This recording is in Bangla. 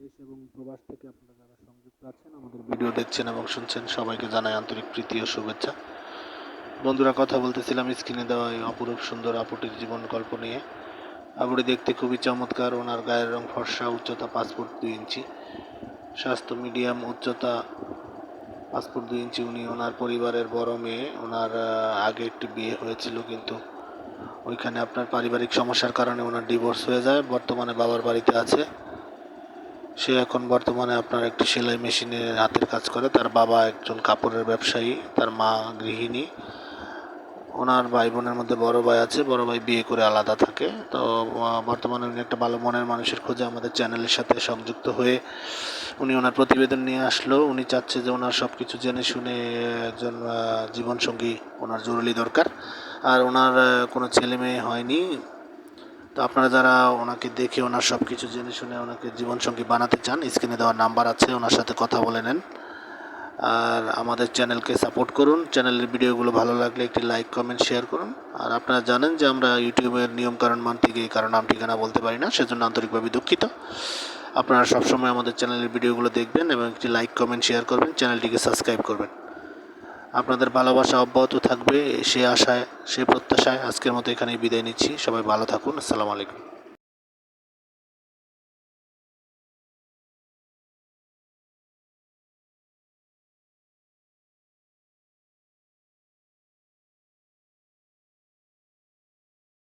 দেশ এবং প্রবাস থেকে আপনারা যারা সংযুক্ত আছেন, আমাদের ভিডিও দেখছেন এবং শুনছেন, সবাইকে জানাই আন্তরিক প্রীতি ও শুভেচ্ছা। বন্ধুরা, কথা বলতেছিলাম স্ক্রিনে দেওয়া এই অপরূপ সুন্দর আপুটির জীবন গল্প নিয়ে। আপুটি দেখতে খুবই চমৎকার, ওনার গায়ের রং ফর্সা, উচ্চতা পাসপোর্ট দুই ইঞ্চি। স্বাস্থ্য মিডিয়াম উচ্চতা পাসপোর্ট দুই ইঞ্চি। উনি ওনার পরিবারের বড় মেয়ে, ওনার আগে একটি বিয়ে হয়েছিল কিন্তু ওইখানে আপনার পারিবারিক সমস্যার কারণে ওনার ডিভোর্স হয়ে যায়। বর্তমানে বাবার বাড়িতে আছে। সে এখন বর্তমানে আপনার একটি সেলাই মেশিনে হাতের কাজ করে। তার বাবা একজন কাপড়ের ব্যবসায়ী, তার মা গৃহিণী। ওনার ভাই বোনের মধ্যে বড় ভাই আছে, বড় ভাই বিয়ে করে আলাদা থাকে। তো বর্তমানে উনি একটা ভালো মনের মানুষের খোঁজে আমাদের চ্যানেলের সাথে সংযুক্ত হয়ে উনি ওনার প্রতিবেদন নিয়ে আসলো। উনি চাচ্ছে যে ওনার সব কিছু জেনে শুনে একজন জীবনসঙ্গী ওনার জরুরি দরকার। আর ওনার কোনো ছেলে মেয়ে হয়নি। তো আপনারা যারা ওনাকে দেখে ওনার সব কিছু জেনে শুনে ওনাকে জীবনসঙ্গী বানাতে চান, স্ক্রিনে দেওয়ার নাম্বার আছে, ওনার সাথে কথা বলে নেন। আর আমাদের চ্যানেলকে সাপোর্ট করুন। চ্যানেলের ভিডিওগুলো ভালো লাগলে একটি লাইক, কমেন্ট, শেয়ার করুন। আর আপনারা জানেন যে আমরা ইউটিউবের নিয়মকানুন মানতে গিয়ে কারণ নাম ঠিকানা বলতে পারি না, সেজন্য আন্তরিকভাবে দুঃখিত। আপনারা সবসময় আমাদের চ্যানেলের ভিডিওগুলো দেখবেন এবং একটি লাইক, কমেন্ট, শেয়ার করবেন, চ্যানেলটিকে সাবস্ক্রাইব করবেন। আপনাদের ভালোবাসা অব্যাহত থাকবে, সে আশায়, সে প্রত্যাশায় আজকের মতো এখানেই বিদায় নিচ্ছি। সবাই ভালো থাকুন। আসসালামু আলাইকুম।